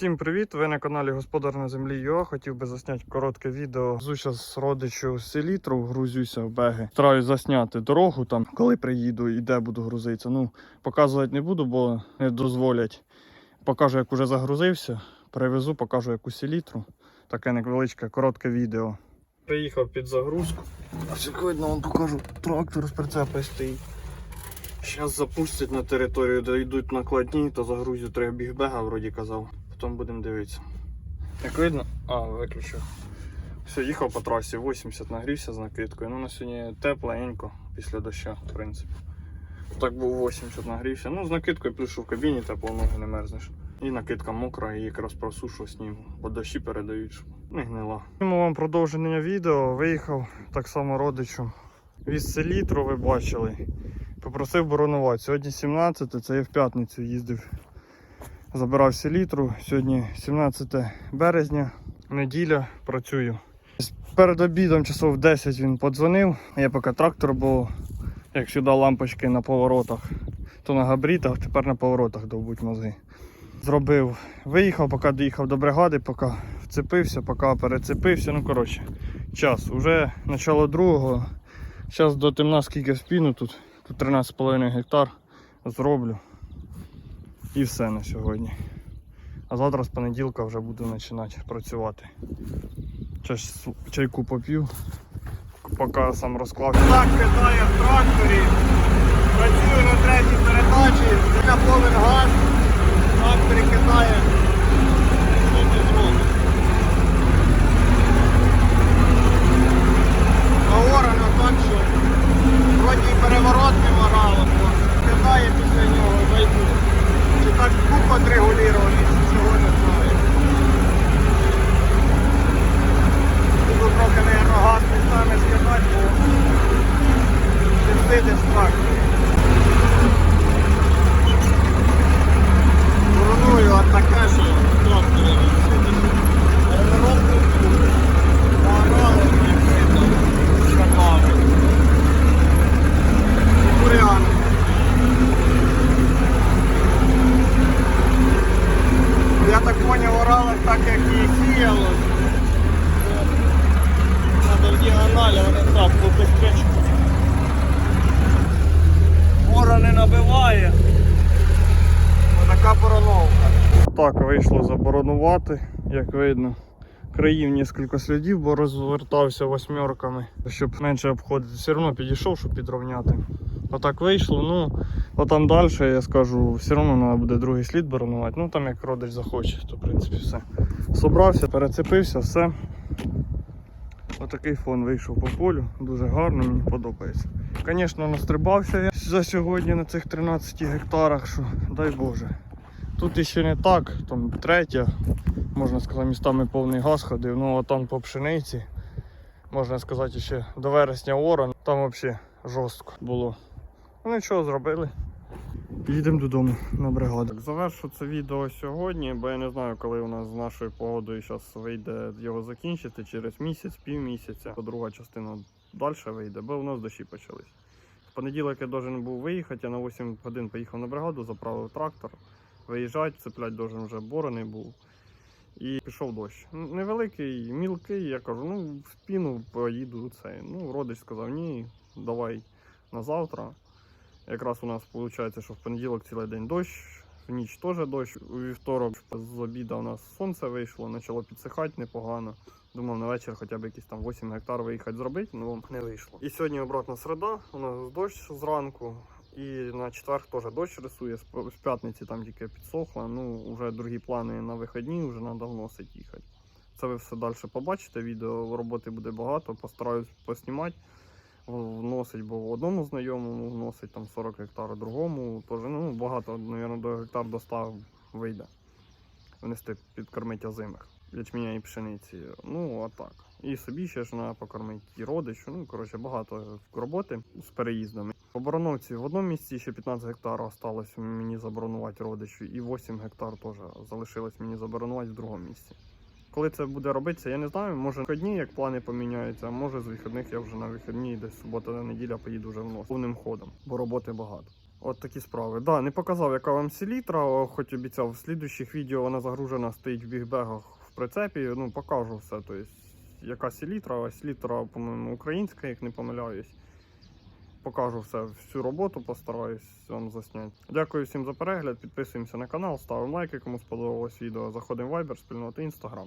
Всім привіт! Ви на каналі Господар на землі ЮА. Хотів би засняти коротке відео. Зу зараз родичу з селітру, грузюся в беги. Стараюсь засняти дорогу там, коли приїду і де буду грузитися. Ну, показувати не буду, бо не дозволять. Покажу, як уже загрузився. Привезу, покажу яку селітру. Таке невеличке, коротке відео. Приїхав під загрузку. Ось видно, вам покажу. Трактор з прицепи стоїть. Зараз запустять на територію, де йдуть накладні, то загрузять треба бігбега, вроді казав. Потім будемо дивитися. Як видно, а, виключив. Все, їхав по трасі, 80 нагрівся з накидкою. Ну на сьогодні тепленько після дощу, в принципі. Так був 80 нагрівся. Ну, з накидкою плюс що в кабіні тепло, ноги не мерзнеш. І накидка мокра, і якраз просушу снігу. Бо дощі передають, щоб не гнила. Тому вам продовження відео. Виїхав так само родичу. Віз селітру ви бачили. Попросив боронувати. Сьогодні 17, це я в п'ятницю їздив. Забирав селітру. Сьогодні 17 березня, неділя, працюю. Перед обідом часов 10 він подзвонив. Я поки трактор був, як сюди лампочки на поворотах, то на габрітах, тепер на поворотах довбуть мозги. Зробив, виїхав, поки доїхав до бригади, поки вцепився, поки перецепився. Ну, коротше, час. Уже начало другого. Зараз до темна скільки спіну тут. Тут 13,5 гектар зроблю. І все на сьогодні. А завтра з понеділка вже буду починати працювати. Чайку поп'ю, поки сам розклав. Так кидає в тракторі. Працюю на третій передачі, на повен газ. В тракторі кидає. Що ти зробиш? Наорано так, що вроді і переворот не морало, бо кидає після нього зайду. Чи так купа регулірований, чи чого не знаю. Буду трохи, наверно, газ містами скидати, бо ти сидиш в тракторі. Вороную от таке, що в тракторі сидиш. Переворот не буде. Наорали, як видно, шакали. Бурян. Я так поняв, орали так, як і сіяло. Так, вийшло заборонувати, як видно. Країв кілька слідів, бо розвертався восьмерками, щоб менше обходити. Все одно підійшов, щоб підровняти. Отак вийшло. Ну, а там далі, я скажу, все одно треба буде другий слід боронувати. Ну там як родич захоче, то в принципі все. Собрався, перецепився, все. Отакий фон вийшов по полю, дуже гарно, мені подобається. Звісно, настрибався я за сьогодні на цих 13 гектарах, що дай Боже. Тут іще не так, там третя, можна сказати, містами повний газ ходив, ну а там по пшениці, можна сказати, ще до вересня оран, там взагалі жорстко було. Ну нічого зробили. Їдемо додому на бригаду. Завершу це відео сьогодні, бо я не знаю, коли у нас з нашою погодою зараз вийде його закінчити через місяць, півмісяця. То друга частина далі вийде, бо у нас дощі почались. В понеділок я должен був виїхати, я на 8 годин поїхав на бригаду, заправив трактор. Виїжджати, цеплять должен вже борений був. І пішов дощ. Ну, Невеликий, мілкий, я кажу, ну в спіну поїду цей. Ну, родич сказав, ні, давай на завтра. Якраз у нас виходить, що в понеділок цілий день дощ, в ніч теж дощ. У вівторок з обіда у нас сонце вийшло, почало підсихати непогано. Думав на вечір хоча б якісь там 8 гектар виїхати зробити, але не вийшло. І сьогодні обратна середа, у нас дощ зранку. І на четвер теж дощ рисує, з п'ятниці там тільки підсохло. Ну, вже другі плани на вихідні, вже треба вносити їхати. Це ви все далі побачите. Відео роботи буде багато, постараюсь поснімати вносить, бо одному знайомому вносить там 40 гектар, другому теж ну, багато, мабуть, до гектар достав вийде. Внести підкормити озимих. Ячменя і пшениці. Ну, а так. І собі ще ж треба покормити і родичу. Ну, коротше, багато роботи з переїздами. По в одному місці ще 15 гектар осталось мені заборонувати родичу, і 8 гектар теж залишилось мені заборонувати в другому місці. Коли це буде робитися, я не знаю. Може вихідні, як плани поміняються, а може з вихідних я вже на вихідні, десь субота на неділя поїду вже в нос повним ходом, бо роботи багато. От такі справи. Да, не показав, яка вам селітра, хоч обіцяв. В слідучих відео вона загружена стоїть в бігбегах в прицепі. Ну, покажу все. Тобто, яка селітра, ось літра, по-моєму, українська, як не помиляюсь. Покажу все, всю роботу, постараюсь вам засняти. Дякую всім за перегляд. Підписуємося на канал, ставимо лайки, кому сподобалось відео. Заходимо в Viber, спільноти Instagram.